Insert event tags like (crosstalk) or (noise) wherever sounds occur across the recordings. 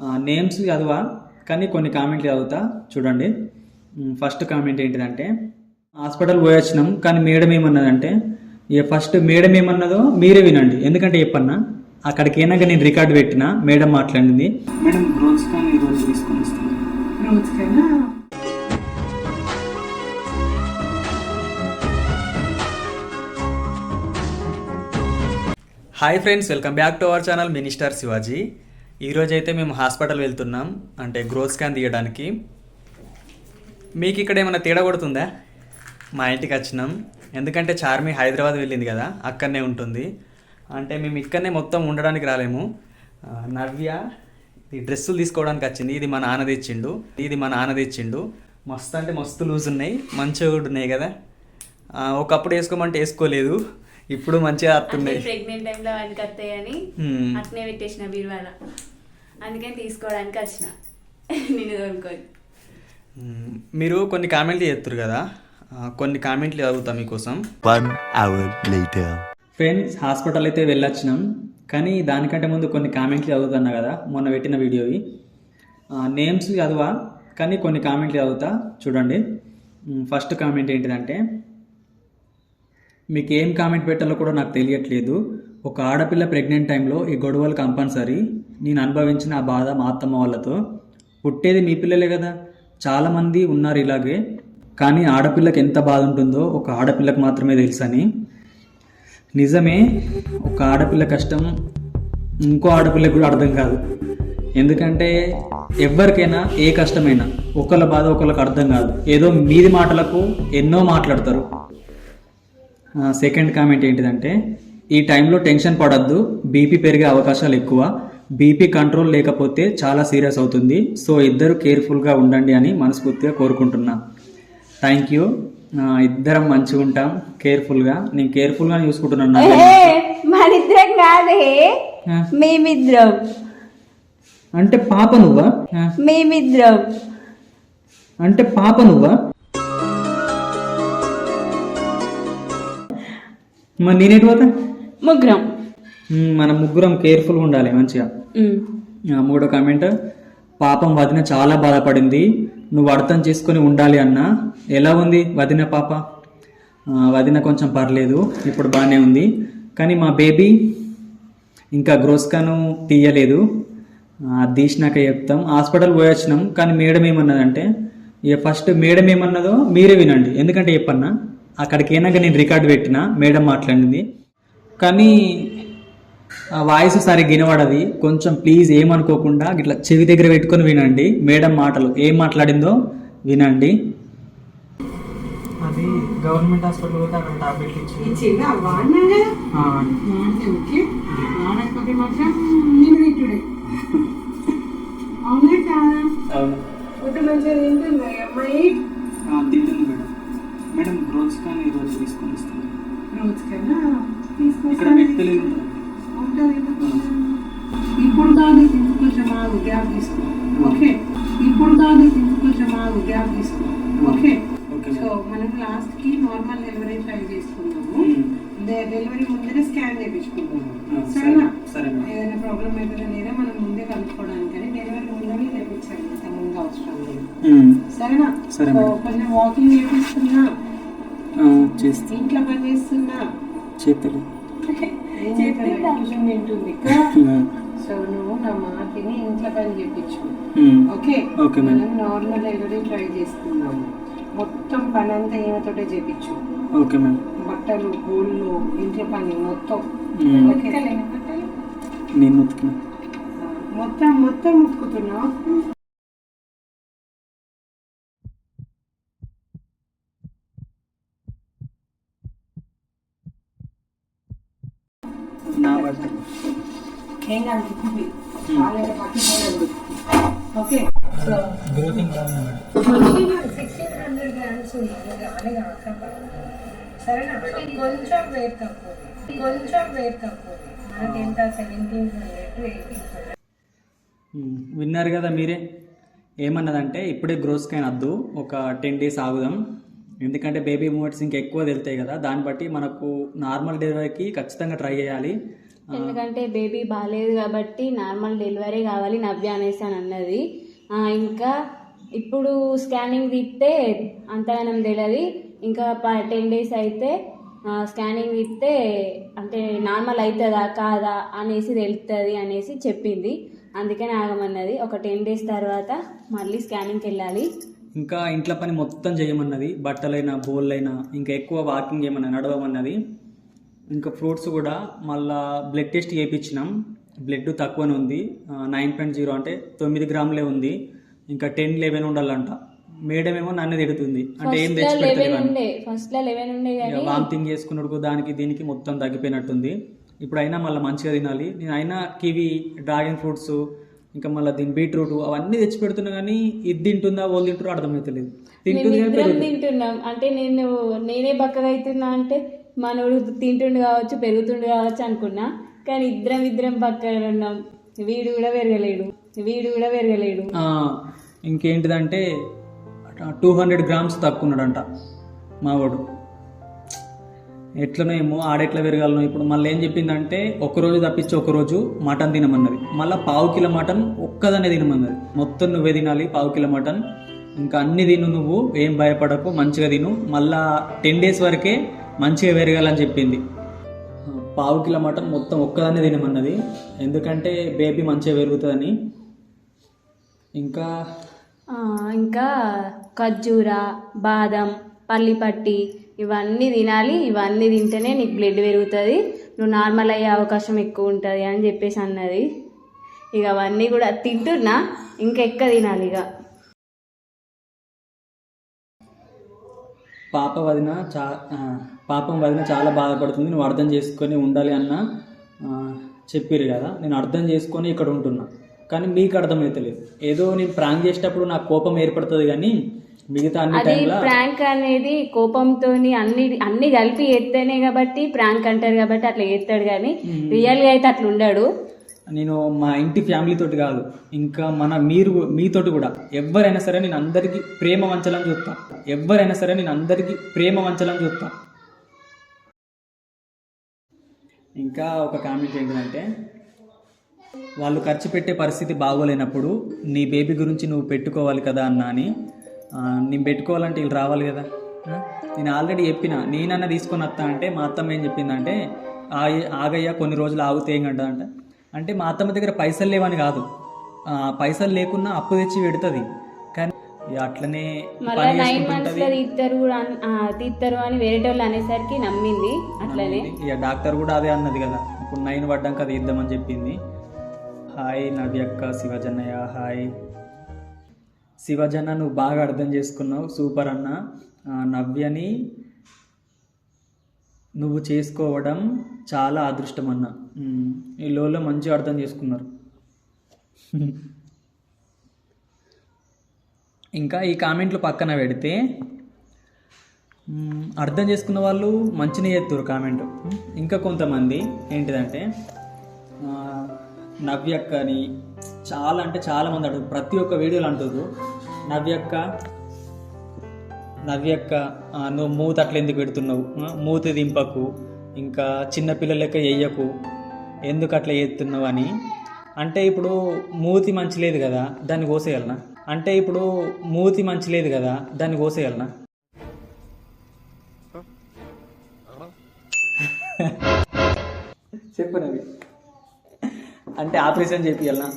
Names చదవా కానీ కొన్ని కామెంట్లు చదువుతా చూడండి. ఫస్ట్ కామెంట్ ఏంటిదంటే హాస్పిటల్ పోయి వచ్చినాం కానీ మేడం ఏమన్నదంటే ఇక ఫస్ట్ మేడం ఏమన్నదో మీరే వినండి. ఎందుకంటే చెప్పన్నా అక్కడికి ఏనాక నేను రికార్డు పెట్టిన మేడం మాట్లాడింది. మేడం రోజు కానీ ఈరోజు తీసుకొని వస్తాను రోజుకైనా hi friends welcome back to our channel minister Shivaji ఈరోజు అయితే మేము హాస్పిటల్ వెళ్తున్నాం. అంటే గ్రోత్ స్కాన్ తీయడానికి. మీకు ఇక్కడ ఏమైనా తేడా కొడుతుందా? మా ఇంటికి వచ్చినాం. ఎందుకంటే చార్మి హైదరాబాద్ వెళ్ళింది కదా అక్కడనే ఉంటుంది. అంటే మేము ఇక్కడనే మొత్తం ఉండడానికి రాలేము. నవ్య ఈ డ్రెస్సులు తీసుకోవడానికి వచ్చింది. ఇది మా నాన్న తెచ్చిండు. ఇది మా నాన్న తెచ్చిండు. మస్తు అంటే మస్తు లూజ్ ఉన్నాయి. మంచిగా కూడా ఉన్నాయి కదా. ఒకప్పుడు వేసుకోమంటే వేసుకోలేదు. ఇప్పుడు మంచిగా వస్తున్నాయి. ప్రెగ్నెంట్ టైంలో వానికి వస్తాయని. అట్నే పెట్టేసిన బీరువాల. అందుకని తీసుకోవడానికి వచ్చిన. నేను మ్మ్. మీరు కొన్ని కామెంట్లు చేస్తారు కదా. కొన్ని కామెంట్లు చదువుతా మీకోసం. One hour later. Friends hospital అయితే వెళ్ళొచ్చినాం. కానీ దానికంటే ముందు కొన్ని కామెంట్లు చదువుతున్నా కదా. మొన్న పెట్టిన వీడియోవి. నేమ్స్ చదవా? కానీ కొన్ని కామెంట్లు చదువుతా. చూడండి. ఫస్ట్ కామెంట్ ఏంటిదంటే మీకు ఏం కామెంట్ పెట్టాలో కూడా నాకు తెలియట్లేదు. ఒక ఆడపిల్ల ప్రెగ్నెంట్ టైంలో ఈ గొడవలు కంపల్సరీ. నేను అనుభవించిన ఆ బాధ మా అత్తమ్మ వాళ్ళతో. పుట్టేది మీ పిల్లలే కదా. చాలామంది ఉన్నారు ఇలాగే. కానీ ఆడపిల్లకి ఎంత బాధ ఉంటుందో ఒక ఆడపిల్లకి మాత్రమే తెలుసని. నిజమే ఒక ఆడపిల్ల కష్టం ఇంకో ఆడపిల్లకి కూడా అర్థం కాదు. ఎందుకంటే ఎవరికైనా ఏ కష్టమైనా ఒకళ్ళ బాధ ఒకళ్ళకి అర్థం కాదు. ఏదో మీది మాటలకు ఎన్నో మాట్లాడతారు. సెకండ్ కామెంట్ ఏంటిదంటే ఈ టైంలో టెన్షన్ పడద్దు బీపీ పెరిగే అవకాశాలు ఎక్కువ బీపీ కంట్రోల్ లేకపోతే చాలా సీరియస్ అవుతుంది సో ఇద్దరు కేర్ఫుల్గా ఉండండి అని మనస్ఫూర్తిగా కోరుకుంటున్నా. థ్యాంక్ యూ ఇద్దరం మంచిగా ఉంటాం కేర్ఫుల్గా నేను కేర్ఫుల్గా చూసుకుంటున్నాను మనిద్దరం కాదే. మేమిద్దరం. అంటే పాప నువ్వా? మేమిద్దరం. అంటే పాప నువ్వా? మరి నేనేటి పోతా? ముగ్గురం. మనం ముగ్గురం కేర్ఫుల్గా ఉండాలి మంచిగా. మూడో కామెంట్. పాపం వదిన చాలా బాధపడింది. నువ్వు అర్థం చేసుకొని ఉండాలి అన్న. ఎలా ఉంది వదిన పాప? వదిన కొంచెం పర్లేదు. ఇప్పుడు బాగానే ఉంది. కానీ మా బేబీ ఇంకా గ్రోస్కాను తీయలేదు. అది తీసినాక చెప్తాం. హాస్పిటల్ పోయి వచ్చినాం కానీ మేడం ఏమన్నదంటే ఇక ఫస్ట్ మేడం ఏమన్నదో మీరే వినండి. ఎందుకంటే చెప్పన్నా? అక్కడికి ఏనాక నేను రికార్డు పెట్టిన మేడం మాట్లాడింది. కానీ ఆ వాయిస్ సరిగ్గా వినబడది కొంచెం ప్లీజ్ ఏమనుకోకుండా ఇట్లా చెవి దగ్గర పెట్టుకొని వినండి. మేడం మాటలు ఏం మాట్లాడిందో వినండి. అది గవర్నమెంట్ హాస్పిటల్ పోతే అక్కడ టాబ్లెట్ ఇట్టుడే (laughs) అవునా కాదా? మంచిగా తింటుంది అమ్మాయి? రోజు కానీ ఈరోజు తీసుకొని రోజుకైనా ఇక్కడ ఉంటుంది ఇప్పుడు కాదు కొంచెం ఆగు గ్యాప్ తీసుకో. ఓకే? ఇప్పుడు కాదు కొంచెం ఆగు గ్యాప్ తీసుకో. ఓకే? సో మనం లాస్ట్కి నార్మల్ డెలివరీ ట్రై. డె- డెలివరీ ముందరే స్కాన్ చేయించుకుంటాము ఆ, సరేనా. ఏదైనా ప్రాబ్లం అవుతుందా లేదా మనం ముందే కనుక్కోవడానికని డెలివరీ ముందరే చేయించాలి ముందు అవసరం లేదు. సరేనా? సరే. కొంచెం వాకింగ్ చేపిస్తున్నా. చేస్తా. ఇంట్లో పని చేస్తున్నా. చేతులు. సో నువ్వు నా మాటిని ఇంట్లో పని చేయించు ఓకే? ఓకే. మనం నార్మల్ డెలివరీ ట్రై చేసుకున్నాము మొత్తం పని అంతా ఈమెతోటే ఓకే బట్టలు గోళ్ళు ఇంట్లో పని మొత్తం. నేను మొత్తం మొత్తం ఏం కాదు ఉతుకుతుంది. కాలేదో పట్టుకోలేదు ఓకే సో గ్రోతింగ్ బాగుంది మేడం సిక్స్టీన్ హండ్రెడ్ గ్రామ్స్ ఉన్నాయి కానీ కాకపోతే సరేనా కొంచెం వెయిట్ తక్కువ కొంచెం వెయిట్ తక్కువ మనకి ఎంత seventeen hundred to eighteen hundred మ్మ్. విన్నారు కదా మీరే. ఏమన్నదంటే ఇప్పుడే గ్రోత్ స్కాన్ వద్దు ఒక టెన్ డేస్ ఆగుదాం. ఎందుకంటే బేబీ మూమెంట్స్ ఇంకా ఎక్కువ తెలుతాయి కదా దాన్ని బట్టి మనకు నార్మల్ డెలివరీకి ఖచ్చితంగా ట్రై చేయాలి. ఎందుకంటే బేబీ బాగాలేదు కాబట్టి నార్మల్ డెలివరీ కావాలి నవ్య అనేసి అని అన్నది. ఇంకా ఇప్పుడు స్కానింగ్ తీస్తే అంతగానం తెలియదు. ఇంకా టెన్ డేస్ అయితే స్కానింగ్ తీస్తే అంటే నార్మల్ అవుతుందా కాదా అనేసి తెలుస్తుంది అనేసి చెప్పింది. అందుకని ఆగమన్నది ఒక టెన్ డేస్ తర్వాత మళ్ళీ స్కానింగ్కి వెళ్ళాలి. ఇంకా ఇంట్లో పని మొత్తం చేయమన్నది. బట్టలైనా బోళ్ళైనా ఇంకా ఎక్కువ వాకింగ్ ఏమన్నా నడవమన్నది. ఇంకా ఫ్రూట్స్ కూడా మళ్ళా బ్లడ్ టెస్ట్ చేయించినాం. బ్లడ్ తక్కువనే ఉంది. నైన్ పాయింట్ జీరో అంటే తొమ్మిది గ్రాములే ఉంది. ఇంకా టెన్ లెవెన్ ఉండాలంట. మేడం ఏమో నన్ను తిడుతుంది. అంటే ఏం కానీ వామిటింగ్ చేసుకున్నప్పుడు దానికి దీనికి మొత్తం తగ్గిపోయినట్టుంది. ఇప్పుడు అయినా మళ్ళీ మంచిగా తినాలి. నేను అయినా కివి డ్రాగన్ ఫ్రూట్స్ ఇంకా మళ్ళీ దీని బీట్రూట్ అవన్నీ తెచ్చి పెడుతున్నా కానీ ఇది తింటుందా వాళ్ళు తింటారో అర్థమవుతలేదు తింటుంది. తింటున్నాం. అంటే నేను నేనే బక్కగా అవుతున్నా అంటే మనోడు తింటుండు కావచ్చు పెరుగుతుండు కావచ్చు అనుకున్నా కానీ ఇద్దరం ఇద్దరం పక్కన ఉన్నాం. వీడు కూడా పెరగలేడు. వీడు కూడా పెరగలేడు. ఇంకేంటిదంటే టూ హండ్రెడ్ గ్రామ్స్ తక్కువ ఉన్నాడంట మావాడు ఎట్లనో ఏమో ఆడెట్లా పెరగాలను ఇప్పుడు మళ్ళీ ఏం చెప్పిందంటే ఒకరోజు తప్పించి ఒకరోజు మటన్ తినమన్నది. మళ్ళీ పావు కిలో మటన్ ఒక్కదనే తినమన్నది. మొత్తం నువ్వే తినాలి పావు కిలో మటన్. ఇంకా అన్ని తిను నువ్వు ఏం భయపడకు మంచిగా తిను. మళ్ళా టెన్ డేస్ వరకే మంచిగా పెరగాలని చెప్పింది. పావు కిలో మటన్ మొత్తం ఒక్కదాన్నే తినమన్నది. ఎందుకంటే బేబీ మంచిగా పెరుగుతుందని. ఇంకా? ఇంకా ఖర్జూర బాదం పల్లిపట్టి ఇవన్నీ తినాలి. ఇవన్నీ తింటేనే నీకు బ్లడ్ పెరుగుతుంది. నువ్వు నార్మల్ అయ్యే అవకాశం ఎక్కువ ఉంటుంది అని చెప్పేసి అన్నది. ఇక అవన్నీ కూడా తింటున్నా. ఇంకా ఎక్కువ తినాలి ఇక. పాప వదిన చా పాపం వదిన చాలా బాధపడుతుంది. నువ్వు అర్థం చేసుకొని ఉండాలి అన్న చెప్పిర్రు కదా. నేను అర్థం చేసుకొని ఇక్కడ ఉంటున్నా. కానీ మీకు అర్థమవుతలేదు ఏదో నేను ప్రాంక్ చేసేటప్పుడు నాకు కోపం ఏర్పడుతుంది కానీ మిగతా అన్ని అది ప్రాంక్ అనేది కోపంతో అన్ని అన్ని కలిపి ఎత్తేనే కాబట్టి ప్రాంక్ అంటారు కాబట్టి అట్లా ఎత్తాడు కానీ రియల్గా అయితే అట్లా ఉండడు. నేను మా ఇంటి ఫ్యామిలీ తోటి కాదు ఇంకా మన మీరు మీతోటి కూడా. ఎవరైనా సరే నేను అందరికీ ప్రేమ వంచాలని చూస్తా. ఎవరైనా సరే నేను అందరికీ ప్రేమ వంచాలని చూస్తా. ఇంకా ఒక కామెంట్ ఏంటంటే వాళ్ళు ఖర్చు పెట్టే పరిస్థితి బాగోలేనప్పుడు నీ బేబీ గురించి నువ్వు పెట్టుకోవాలి కదా అన్నా అని నేను పెట్టుకోవాలంటే వీళ్ళు రావాలి కదా? నేను ఆల్రెడీ చెప్పిన నేనన్నా తీసుకొని వస్తా అంటే మా అత్తమ్మ ఏం చెప్పిందంటే ఆగయ్యా కొన్ని రోజులు ఆగితే ఏం అంట అంటే అంటే మా అత్తమ్మ దగ్గర పైసలు లేవని కాదు. ఆ, పైసలు లేకున్నా అప్పు తెచ్చి పెడుతుంది. కానీ అట్లనే మళ్ళీ నైన్ మంత్స్లో తీస్తారు కూడా తీస్తారు అని వేరే వాళ్ళు అనేసరికి నమ్మింది. అట్లనే. ఇక డాక్టర్ కూడా అదే అన్నది కదా. ఇప్పుడు నైన్ పడ్డాక అది ఇద్దామని చెప్పింది. Hi నవ్యక్క శివజన్నయ్య hi. శివజన్న నువ్వు బాగా అర్థం చేసుకున్నావు. సూపర్ అన్న. నవ్యని నువ్వు చేసుకోవడం చాలా అదృష్టం అన్న. ఈ లోలో మంచిగా అర్థం చేసుకున్నారు. ఇంకా ఈ కామెంట్లు పక్కన పెడితే అర్థం చేసుకున్న వాళ్ళు మంచినే చేస్తారు కామెంట్. ఇంకా కొంతమంది ఏంటిదంటే నవ్యక్క అని చాలా అంటే చాలా మంది అడుగు ప్రతి ఒక్క వీడియోలు అంటారు నవ్యక్క నవ్యక్క నువ్వు మూత అట్లా ఎందుకు పెడుతున్నావు? మూత దింపకు ఇంకా చిన్నపిల్లలెక్క వేయకు ఎందుకు అట్లా చేస్తున్నావు అని? అంటే ఇప్పుడు మూతి మంచి లేదు కదా దాన్ని కోసేయాలనా? అంటే ఇప్పుడు మూతి మంచి లేదు కదా దాన్ని కోసేయాలనా? చెప్పనవి అంటే ఆపరేషన్ చేపియాలనా?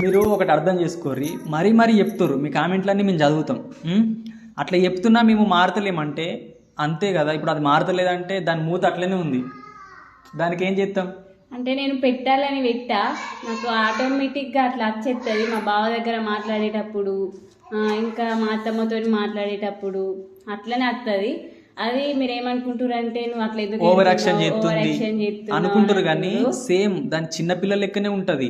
మీరు ఒకటి అర్థం చేసుకోర్రి. మరీ మరీ చెప్తుర్రు. మీ కామెంట్లన్నీ మేము చదువుతాం. అట్లా చెప్తున్నా మేము మారతలేమంటే అంతే కదా ఇప్పుడు అది మారతలేదంటే దాని మూత అట్లనే ఉంది. దానికి ఏం చేస్తాం అంటే నేను పెట్టాలని పెట్టా. నాకు ఆటోమేటిక్గా అట్లా వచ్చేస్తుంది మా బావ దగ్గర మాట్లాడేటప్పుడు ఇంకా మా అత్తమ్మతో మాట్లాడేటప్పుడు అట్లనే వస్తుంది అది మీరు ఏమనుకుంటారంటే నువ్వు అట్లా ఎందుకు ఓవర్ యాక్షన్ చేస్తుంది అనుకుంటారు కానీ. సేమ్ దాని చిన్నపిల్లల లెక్కనే ఉంటుంది.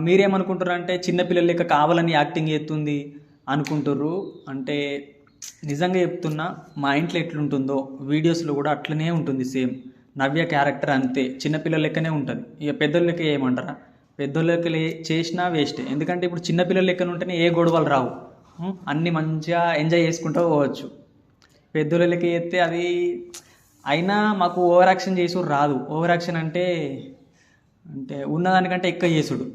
మీరేమనుకుంటారు అంటే చిన్నపిల్లల లెక్క కావాలని యాక్టింగ్ చేస్తుంది అనుకుంటారు అంటే నిజంగా చెప్తున్నా మా ఇంట్లో ఎట్లుంటుందో వీడియోస్లో కూడా అట్లనే ఉంటుంది సేమ్. నవ్య క్యారెక్టర్ అంతే. చిన్నపిల్లల లెక్కనే ఉంటుంది. ఇక పెద్దోళ్ళ లెక్క ఏమంటారా? పెద్దోళ్ళ లెక్క లే- చేసినా వేస్టే. ఎందుకంటే ఇప్పుడు చిన్నపిల్లల లెక్కన ఉంటేనే ఏ గొడవలు రావు. అన్నీ మంచిగా ఎంజాయ్ చేసుకుంటూ పోవచ్చు. పెద్దోళ్ళకి చేస్తే అది అయినా మాకు ఓవర్ యాక్షన్ చేసుడు రాదు. ఓవర్ యాక్షన్ అంటే అంటే ఉన్నదానికంటే ఎక్కువ చేసుడు.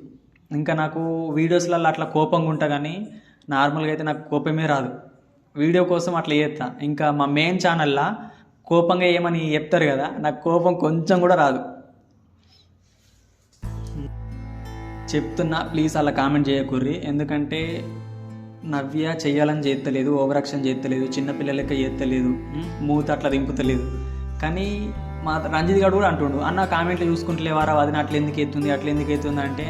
ఇంకా నాకు వీడియోస్లలో అట్లా కోపంగా ఉంటా కానీ నార్మల్గా అయితే నాకు కోపమే రాదు. వీడియో కోసం అట్లా చేస్తా ఇంకా మా మెయిన్ ఛానల్లో కోపంగా ఏమని చెప్తారు కదా నాకు కోపం కొంచెం కూడా రాదు. చెప్తున్నా ప్లీజ్ అలా కామెంట్ చేయకూర్రి ఎందుకంటే నవ్య చేయాలని చేస్తలేదు ఓవరాక్షన్ చేస్తలేదు చిన్నపిల్లల లెక్క చేస్తలేదు మూత అట్లా దింపుతలేదు. కానీ మా రంజిత్ గారు కూడా అంటుండు అన్న కామెంట్లు చూసుకుంటలేవారా అది అట్లా ఎందుకు ఎత్తుంది అట్లా ఎందుకు ఎత్తుంది అంటే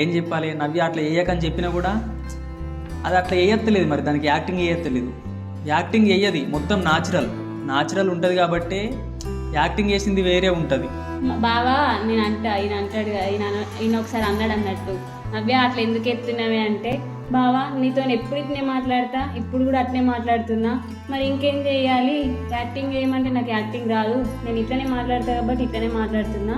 ఏం చెప్పాలి? నవ్య అట్లా వేయకని చెప్పినా కూడా అది అట్లా వేయత్తలేదు మరి దానికి యాక్టింగ్ వేయత్తలేదు యాక్టింగ్ వేయది మొత్తం న్యాచురల్ న్యాచురల్ ఉంటుంది కాబట్టి యాక్టింగ్ చేసింది వేరే ఉంటుంది. బావా నేను అంట ఈయన అంటాడు కదా, ఈయన ఈయన ఒకసారి అన్నాడు అన్నట్టు నవ్య అట్లా ఎందుకు ఎత్తున్నావే? అంటే బావా నీతో ఎప్పుడు ఇట్నే మాట్లాడతా? ఇప్పుడు కూడా అట్నే మాట్లాడుతున్నా. మరి ఇంకేం చేయాలి? యాక్టింగ్ చేయమంటే నాకు యాక్టింగ్ రాదు. నేను ఇట్లనే మాట్లాడతా కాబట్టి ఇట్లనే మాట్లాడుతున్నా.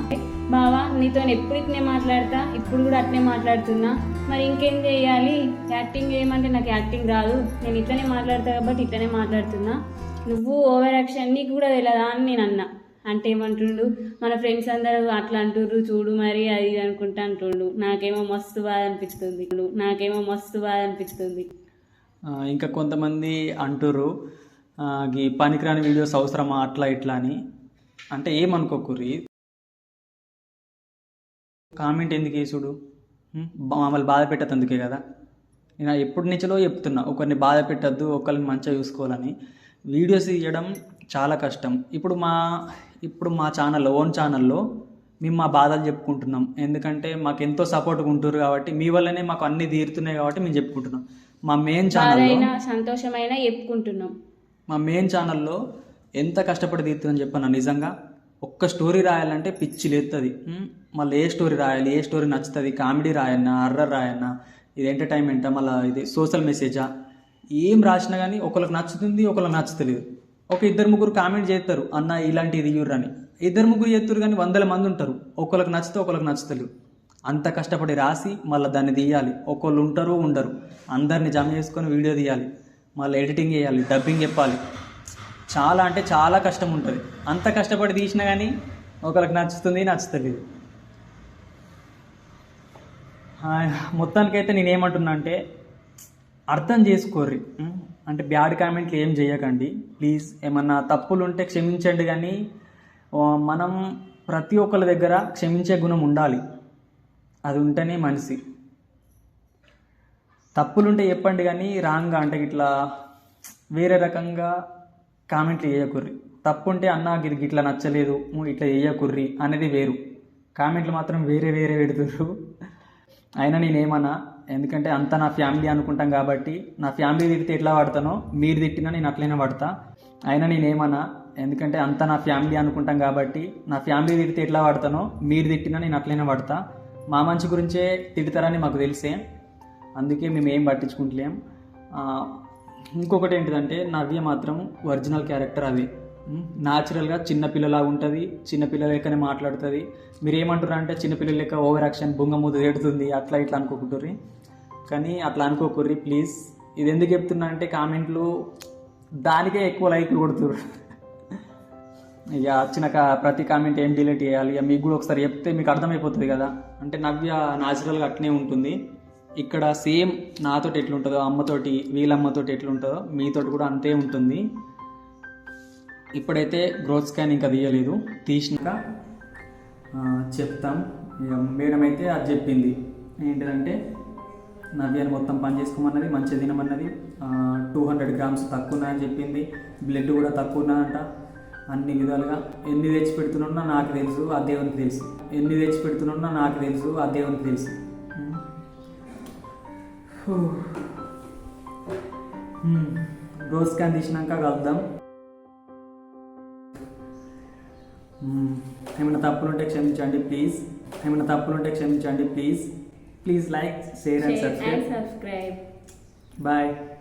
బావా నీతో ఎప్పుడు ఇట్నే మాట్లాడతా? ఇప్పుడు కూడా అట్నే మాట్లాడుతున్నా. మరి ఇంకేం చేయాలి? యాక్టింగ్ చేయమంటే నాకు యాక్టింగ్ రాదు. నేను ఇట్లనే మాట్లాడతా కాబట్టి ఇట్లనే మాట్లాడుతున్నా. నువ్వు ఓవర్ యాక్షన్ నీకు కూడా తెలియదా అని నేను అన్నా. అంటే ఏమంటుండు మన ఫ్రెండ్స్ అందరూ అట్లా అంటుర్రు చూడు మరి అది అనుకుంటా అంటుండు. నాకేమో మస్తు బాధ అనిపిస్తుంది. నాకేమో మస్తు బాధ అనిపిస్తుంది. ఇంకా కొంతమంది అంటుర్రు ఈ పనికిరాని వీడియోస్ అవసరమా అట్లా ఇట్లా అని. అంటే ఏమనుకోకుర్రి? కామెంట్ ఎందుకు వేసుడు? మమ్మల్ని బాధ పెట్టద్దు అందుకే కదా. నేను ఎప్పటి నుంచో చెప్తున్నా ఒకరిని బాధ పెట్టద్దు ఒకరిని మంచిగా చూసుకోవాలని. వీడియోస్ తీయడం చాలా కష్టం. ఇప్పుడు మా ఇప్పుడు మా ఛానల్లో ఓన్ ఛానల్లో మేము మా బాధలు చెప్పుకుంటున్నాం. ఎందుకంటే మాకు ఎంతో సపోర్ట్గా ఉంటారు కాబట్టి మీ వల్లనే మాకు అన్ని తీరుతున్నాయి కాబట్టి మేము చెప్పుకుంటున్నాం. మా మెయిన్ ఛానల్లో బాధైనా సంతోషమైనా చెప్పుకుంటున్నాం. మా మెయిన్ ఛానల్లో ఎంత కష్టపడి తీస్తుందని చెప్పాను నిజంగా? ఒక్క స్టోరీ రాయాలంటే పిచ్చి లేస్తుంది మళ్ళీ ఏ స్టోరీ రాయాలి? ఏ స్టోరీ నచ్చుతుంది? కామెడీ రాయన్నా హర్రర్ రాయన్నా ఇది ఎంటర్టైన్మెంటా మళ్ళీ ఇది సోషల్ మెసేజా ఏం రాసినా కానీ ఒకరికి నచ్చుతుంది ఒకరికి నచ్చుతలేదు. ఒక ఇద్దరు ముగ్గురు కామెంట్ చేస్తారు అన్న ఇలాంటిది అని ఇద్దరు ముగ్గురు చేస్తారు కానీ వందల మంది ఉంటారు. ఒకరికి నచ్చితే ఒకరికి నచ్చుతలేదు. అంత కష్టపడి రాసి మళ్ళీ దాన్ని తీయాలి. ఒకళ్ళు ఉంటారు ఉండరు. అందరిని జమ చేసుకొని వీడియో తీయాలి. మళ్ళీ ఎడిటింగ్ చేయాలి డబ్బింగ్ చెప్పాలి. చాలా అంటే చాలా కష్టం ఉంటుంది. అంత కష్టపడి తీసినా కానీ ఒకరికి నచ్చుతుంది నచ్చుతలేదు. మొత్తానికైతే నేనేమంటున్నా అంటే అర్థం చేసుకోర్రి. అంటే బ్యాడ్ కామెంట్లు ఏం చేయకండి ప్లీజ్ ఏమన్నా తప్పులు ఉంటే క్షమించండి కానీ మనం ప్రతి ఒక్కరి దగ్గర క్షమించే గుణం ఉండాలి. అది ఉంటేనే మనిషి. తప్పులుంటే చెప్పండి కానీ రాంగ్గా అంటే ఇట్లా వేరే రకంగా కామెంట్లు చేయకుర్రి తప్పు ఉంటే అన్న ఇది ఇట్లా నచ్చలేదు ఇట్లా చేయకుర్రి అనేది వేరు. కామెంట్లు మాత్రం వేరే వేరే పెడుతుర్రు. అయినా నేనేమన్నా ఎందుకంటే అంతా నా ఫ్యామిలీ అనుకుంటాం కాబట్టి నా ఫ్యామిలీ తిడితే ఎట్లా పడతానో మీరు తిట్టినా నేను అట్లనే పడతా అయినా నేనేమన్నా? ఎందుకంటే అంతా నా ఫ్యామిలీ అనుకుంటాం కాబట్టి నా ఫ్యామిలీ తిడితే ఎట్లా పడతానో మీరు తిట్టినా నేను అట్లనే పడతా మా మంచి గురించే తిడతారని మాకు తెలిసే. అందుకే మేము ఏం పట్టించుకుంటలేం. ఇంకొకటి ఏంటిదంటే నవ్య మాత్రం ఒరిజినల్ క్యారెక్టర్ అది. న్యాచురల్గా చిన్నపిల్లలా ఉంటుంది చిన్నపిల్లల లెక్కనే మాట్లాడుతుంది. మీరు ఏమంటారు అంటే చిన్నపిల్లల లెక్క ఓవర్ యాక్షన్ బొంగ తేడుతుంది అట్లా ఇట్లా అనుకోకుంటుర్రి. కానీ అట్లా అనుకోకుర్రి ప్లీజ్ ఇది ఎందుకు చెప్తున్నా అంటే కామెంట్లు దానికే ఎక్కువ లైక్లు కొడుతురు ఇక వచ్చిన కా- ప్రతి కామెంట్ ఏం డిలీట్ చేయాలి? ఇక మీకు కూడా ఒకసారి చెప్తే మీకు అర్థమైపోతుంది కదా. అంటే నవ్య న్యాచురల్గా అట్నే ఉంటుంది. ఇక్కడ సేమ్ నాతోటి ఎట్లుంటుందో అమ్మతోటి వీళ్ళమ్మతోటి ఎట్లుంటుందో మీతోటి కూడా అంతే ఉంటుంది. ఇప్పుడైతే గ్రోత్ స్కాన్ ఇంకా తీయలేదు. తీసినాక చెప్తాం. ఇక మేడం అయితే అది చెప్పింది. ఏంటిదంటే నవ్యాన్ని మొత్తం పని చేసుకోమన్నది మంచిగా తినమన్నది. టూ హండ్రెడ్ గ్రామ్స్ తక్కువ ఉన్నాయని చెప్పింది. బ్లడ్ కూడా తక్కువ ఉన్నదంట అన్ని విధాలుగా. ఎన్ని తెచ్చి పెడుతున్నా నాకు తెలుసు ఆ దేవునికి తెలుసు. ఎన్ని తెచ్చి పెడుతున్నా నాకు తెలుసు ఆ దేవునికి తెలుసు. రోజ్ స్కాన్ తీసినాక కలుద్దాం. ఏమైనా తప్పులు ఉంటే క్షమించండి ప్లీజ్. ఏమైనా తప్పులు ఉంటే క్షమించండి please. Please like, share, share and subscribe. And subscribe. Bye.